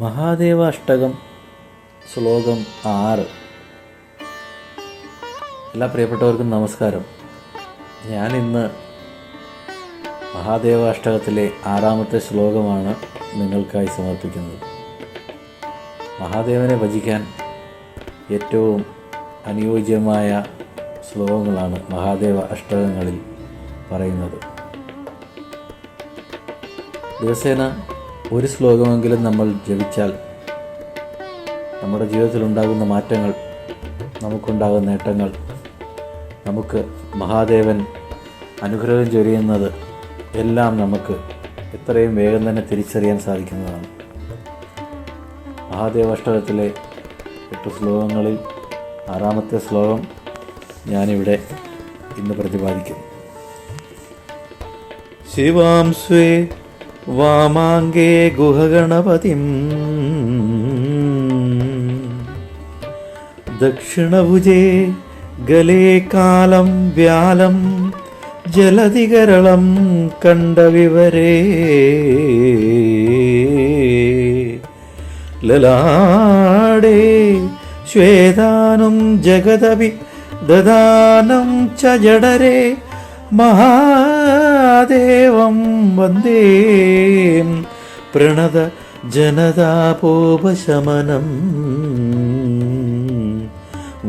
മഹാദേവാഷ്ടകം ശ്ലോകം ആറ്. എല്ലാ പ്രിയപ്പെട്ടവർക്കും നമസ്കാരം. ഞാൻ ഇന്ന് മഹാദേവ മഹാദേവാഷ്ടകത്തിലെ ആറാമത്തെ ശ്ലോകമാണ് നിങ്ങൾക്കായി സമർപ്പിക്കുന്നത്. മഹാദേവനെ ഭജിക്കാൻ ഏറ്റവും അനുയോജ്യമായ ശ്ലോകങ്ങളാണ് മഹാദേവ അഷ്ടകങ്ങളിൽ പറയുന്നത്. ദിവസേന ഒരു ശ്ലോകമെങ്കിലും നമ്മൾ ജപിച്ചാൽ നമ്മുടെ ജീവിതത്തിൽ ഉണ്ടാകുന്ന മാറ്റങ്ങൾ നമുക്കുണ്ടാകുന്ന നേട്ടങ്ങൾ നമുക്ക് മഹാദേവൻ അനുഗ്രഹം ചൊരിയുന്നത് എല്ലാം നമുക്ക് എത്രയും വേഗം തന്നെ തിരിച്ചറിയാൻ സാധിക്കുന്നതാണ്. മഹാദേവാഷ്ടകത്തിലെ എട്ട് ശ്ലോകങ്ങളിൽ ആറാമത്തെ ശ്ലോകം ഞാനിവിടെ ഇന്ന് പ്രതിപാദിക്കുന്നു. ശിവാം സ്വേ വാമാങ്കേ ഗുഹഗണപതിം. ദക്ഷിണഭുജേ ഗലേ കാലം വ്യാലം ജലധികരളം കണ്ട വിവരേ ലലാടേ ശ്വേതാനും ജഗതവി ദദാനം ച ജഡരേ. മഹാദേവം വന്ദേ. പ്രണത ജനതാപോപശമനം.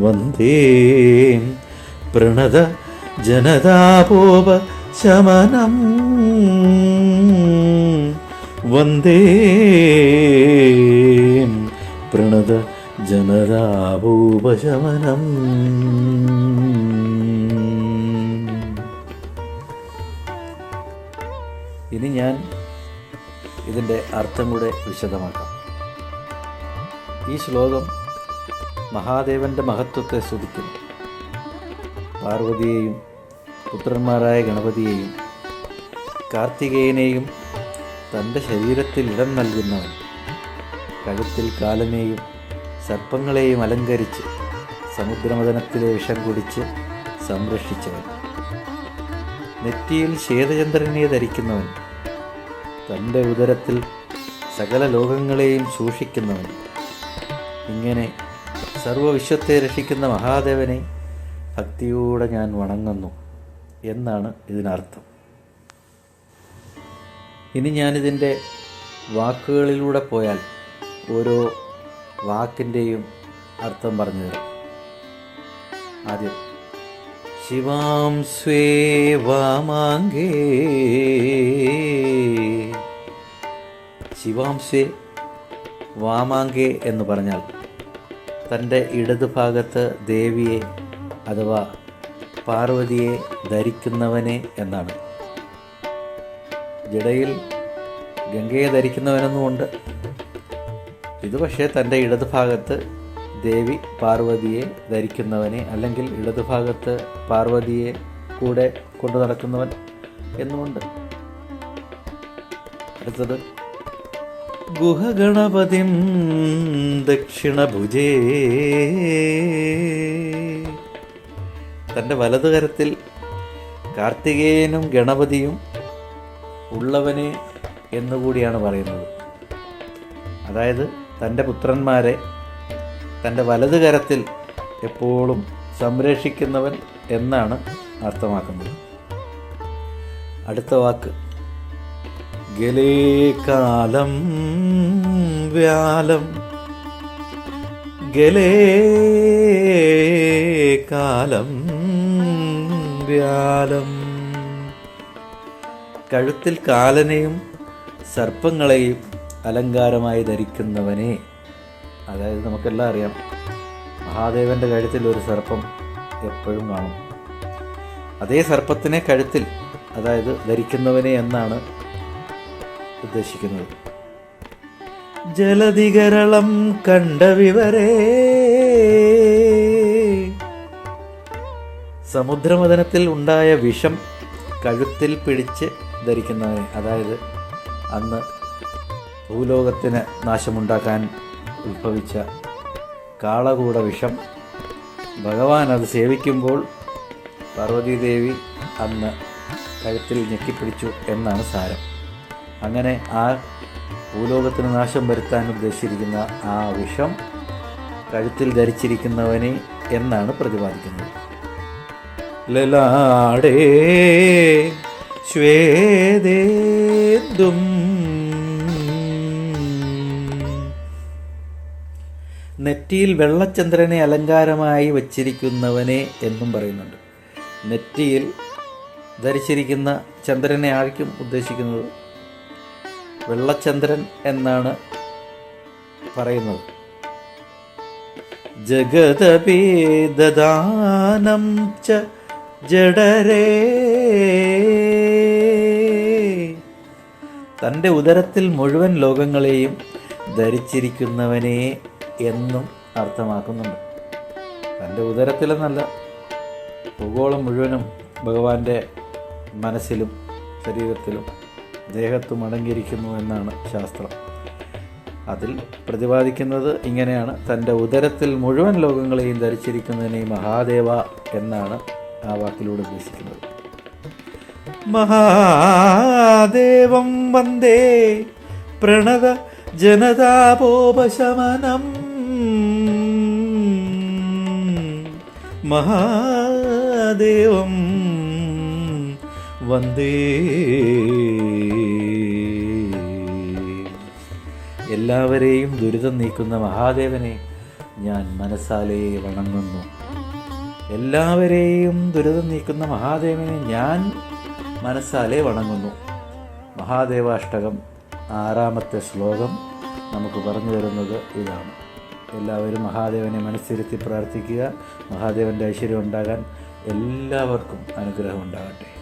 വന്ദേ. പ്രണത ജനതാപോപശമനം. വന്ദേ. പ്രണത ജനതാപൂപശമനം. ഇനി ഞാൻ ഇതിന്റെ അർത്ഥം കൂടെ വിശദമാക്കാം. ഈ ശ്ലോകം മഹാദേവന്റെ മഹത്വത്തെ സ്തുതിക്കുന്നു. പാർവതിയെയും പുത്രന്മാരായ ഗണപതിയെയും കാർത്തികേയനെയും തന്റെ ശരീരത്തിൽ ഇടം നൽകുന്നവൻ കഴുത്തിൽ കാലനെയും സർപ്പങ്ങളെയും അലങ്കരിച്ച് സമുദ്രമദനത്തിലെ വിഷം കുടിച്ച് സംരക്ഷിച്ചവൻ. നെറ്റിയിൽ ശ്വേതചന്ദ്രനെ ധരിക്കുന്നവൻ തന്റെ ഉദരത്തിൽ സകല ലോകങ്ങളെയും സൂക്ഷിക്കുന്നവൻ. ഇങ്ങനെ സർവവിശ്വത്തെ രക്ഷിക്കുന്ന മഹാദേവനെ ഭക്തിയോടെ ഞാൻ വണങ്ങുന്നു എന്നാണ് ഇതിനർത്ഥം. ഇനി ഞാനിതിന്റെ വാക്കുകളിലൂടെ പോയാൽ ഓരോ വാക്കിന്റെയും അർത്ഥം പറഞ്ഞുതരാം ആദ്യം ശിവാം സ്വേവാമാങ്കേ ശിവാം സ്വേ വാമാങ്കേ എന്ന് പറഞ്ഞാൽ തന്റെ ഇടതുഭാഗത്ത് ദേവിയെ അഥവാ പാർവതിയെ ധരിക്കുന്നവനെ എന്നാണ്. ജടയിൽ ഗംഗയെ ധരിക്കുന്നവനെന്നുമുണ്ട്. ഇത് പക്ഷേ തന്റെ ഇടതുഭാഗത്ത് ദേവി പാർവതിയെ ധരിക്കുന്നവനെ അല്ലെങ്കിൽ ഇടതുഭാഗത്ത് പാർവതിയെ കൂടെ കൊണ്ടു നടക്കുന്നവൻ എന്നുമുണ്ട്. അടുത്തത്. ഗുഹഗണപതിം ദക്ഷിണഭുജേ. തന്റെ വലതുകരത്തിൽ കാർത്തികേയനും ഗണപതിയും ഉള്ളവനെ എന്നുകൂടിയാണ് പറയുന്നത്. അതായത് തന്റെ പുത്രന്മാരെ തന്റെ വലത് കരത്തിൽ എപ്പോഴും സംരക്ഷിക്കുന്നവൻ എന്നാണ് അർത്ഥമാക്കുന്നത്. അടുത്ത വാക്ക്. ഗലേകാലം വ്യാലം. ഗലേകാലം വ്യാലം. കഴുത്തിൽ കാലനെയും സർപ്പങ്ങളെയും അലങ്കാരമായി ധരിക്കുന്നവനെ അതായത് നമുക്കെല്ലാം അറിയാം. മഹാദേവന്റെ കഴുത്തിൽ ഒരു സർപ്പം എപ്പോഴും കാണും. അതേ സർപ്പത്തിനെ കഴുത്തിൽ അതായത് ധരിക്കുന്നവനെ എന്നാണ് ഉദ്ദേശിക്കുന്നത്. ജലധികരളം കണ്ട വിവരേ സമുദ്രമദനത്തിൽ ഉണ്ടായ വിഷം കഴുത്തിൽ പിടിച്ച് ധരിക്കുന്നവനെ. അതായത് അന്ന് ഭൂലോകത്തിന് നാശമുണ്ടാക്കാൻ ഉത്ഭവിച്ച കാളകൂട വിഷം. ഭഗവാൻ അത് സേവിക്കുമ്പോൾ പാർവതീദേവി അന്ന് കഴുത്തിൽ ഞെക്കിപ്പിടിച്ചു എന്നാണ് സാരം. അങ്ങനെ ആ ഭൂലോകത്തിന് നാശം വരുത്താൻ ഉദ്ദേശിച്ചിരിക്കുന്ന ആ വിഷം കഴുത്തിൽ ധരിച്ചിരിക്കുന്നവനെ എന്നാണ് പ്രതിപാദിക്കുന്നത്. ലലാടേ ശ്വേതേന്ദും നെറ്റിയിൽ വെള്ളച്ചന്ദ്രനെ അലങ്കാരമായി വച്ചിരിക്കുന്നവനെ എന്നും പറയുന്നുണ്ട്. നെറ്റിയിൽ ധരിച്ചിരിക്കുന്ന ചന്ദ്രനെ ആയിരിക്കും ഉദ്ദേശിക്കുന്നത് വെള്ളച്ചന്ദ്രൻ എന്നാണ് പറയുന്നത്. ജഗതപേദദാനം ച ജഡരേ. തന്റെ ഉദരത്തിൽ മുഴുവൻ ലോകങ്ങളെയും ധരിച്ചിരിക്കുന്നവനെ എന്നും അർത്ഥമാക്കുന്നുണ്ട്. തന്റെ ഉദരത്തിലെന്നല്ല ഭൂഗോളം മുഴുവനും ഭഗവാന്റെ മനസ്സിലും ശരീരത്തിലും ദേഹത്തും അടങ്ങിയിരിക്കുന്നു എന്നാണ് ശാസ്ത്രം. അതിൽ പ്രതിപാദിക്കുന്നത് ഇങ്ങനെയാണ്. തന്റെ ഉദരത്തിൽ മുഴുവൻ ലോകങ്ങളെയും ധരിച്ചിരിക്കുന്നതിനെ മഹാദേവ എന്നാണ് ആ വാക്കിലൂടെ ഉദ്ദേശിക്കുന്നത്. മഹാദേവം വന്ദേ. പ്രണത ജനതാപോപശമനം. മഹാദേവം വന്ദേ. എല്ലാവരെയും ദുരിതം നീക്കുന്ന മഹാദേവനെ ഞാൻ മനസ്സാലേ വണങ്ങുന്നു. എല്ലാവരെയും ദുരിതം നീക്കുന്ന മഹാദേവനെ ഞാൻ മനസ്സാലേ വണങ്ങുന്നു. മഹാദേവാഷ്ടകം ആറാമത്തെ ശ്ലോകം നമുക്ക് പറഞ്ഞു തരുന്നത് ഇതാണ്. എല്ലാവരും മഹാദേവനെ മനസ്സിരുത്തി പ്രാർത്ഥിക്കുക. മഹാദേവന്റെ ഐശ്വര്യം ഉണ്ടാകാൻ എല്ലാവർക്കും അനുഗ്രഹം ഉണ്ടാകട്ടെ.